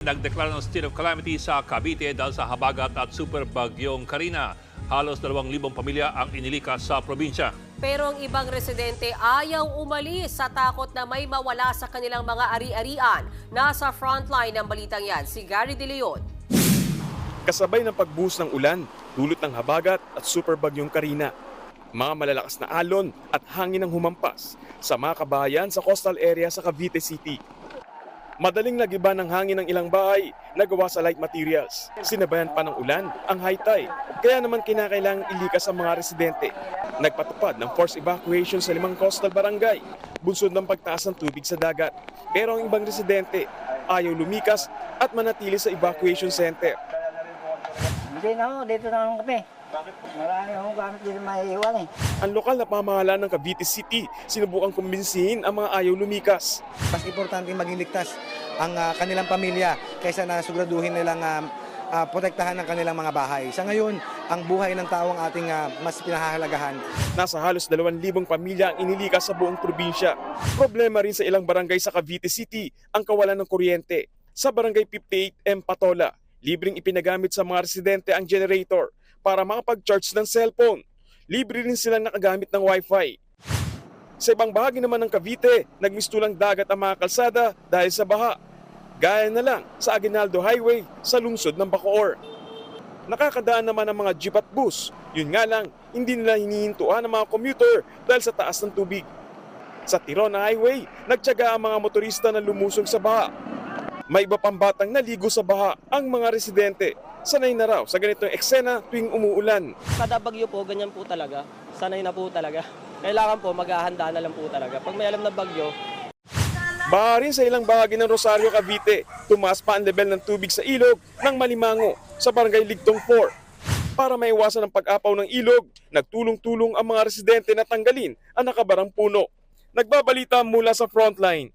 Nagdeklara ng state of calamity sa Cavite dahil sa habagat at super bagyong Karina. Halos 2,000 pamilya ang inilikas sa probinsya. Pero ang ibang residente ayaw umalis sa takot na may mawala sa kanilang mga ari-arian. Nasa frontline ng balitang yan, si Gary De Leon. kasabay ng pagbuhos ng ulan, dulot ng habagat at super bagyong Karina. Mga malalakas na alon at hangin ang humampas sa mga kabahayan sa coastal area sa Cavite City. Madaling nagiba ng hangin ng ilang bahay na gawa sa light materials. Sinabayan pa ng ulan ang high tide, kaya naman kinakailangang ilikas ang mga residente. Nagpatupad ng forced evacuation sa limang coastal barangay, bunsod ng pagtaas ng tubig sa dagat. Pero ang ibang residente ayaw lumikas at manatili sa evacuation center. Hindi na dito na lang kami. Marami akong gamit dito maiiwan eh. Ang lokal na pamahalaan ng Cavite City sinubukang kumbinsihin ang mga ayaw lumikas. mas importante maging ligtas ang ah, kanilang pamilya kaysa na siguraduhin nilang ah, ah, protektahan ang kanilang mga bahay. Sa ngayon, ang buhay ng tao ang ating ah, mas pinahahalagahan. Nasa halos 2,000 pamilya ang inilikas sa buong probinsya. Problema rin sa ilang barangay sa Cavite City ang kawalan ng kuryente. Sa barangay 58M Patola, libreng ipinagamit sa mga residente ang generator para makapag-charge ng cellphone. Libre rin silang nakagamit ng wifi. Sa ibang bahagi naman ng Cavite, nagmistulang dagat ang mga kalsada dahil sa baha. Gaya na lang sa Aguinaldo Highway sa lungsod ng Bacoor. Nakakadaan naman ang mga jeep at bus. Yun nga lang, hindi nila hinihintuan ang mga commuter dahil sa taas ng tubig. Sa Tirona Highway, nagtyaga ang mga motorista na lumusong sa baha. May iba pang batang naligo sa baha ang mga residente. Sanay na raw sa ganitong eksena tuwing umuulan. Kada bagyo po, ganyan po talaga. Sanay na po talaga. Kailangan po, maghahanda na lang po talaga. Pag may alam na bagyo, Baha rin sa ilang bahagi ng Rosario, Cavite, tumaas pa ang level ng tubig sa ilog ng Malimango sa barangay Ligtong 4. Para maiwasan ang pag-apaw ng ilog, nagtulong-tulong ang mga residente na tanggalin ang nakabarang puno. Nagbabalita mula sa frontline,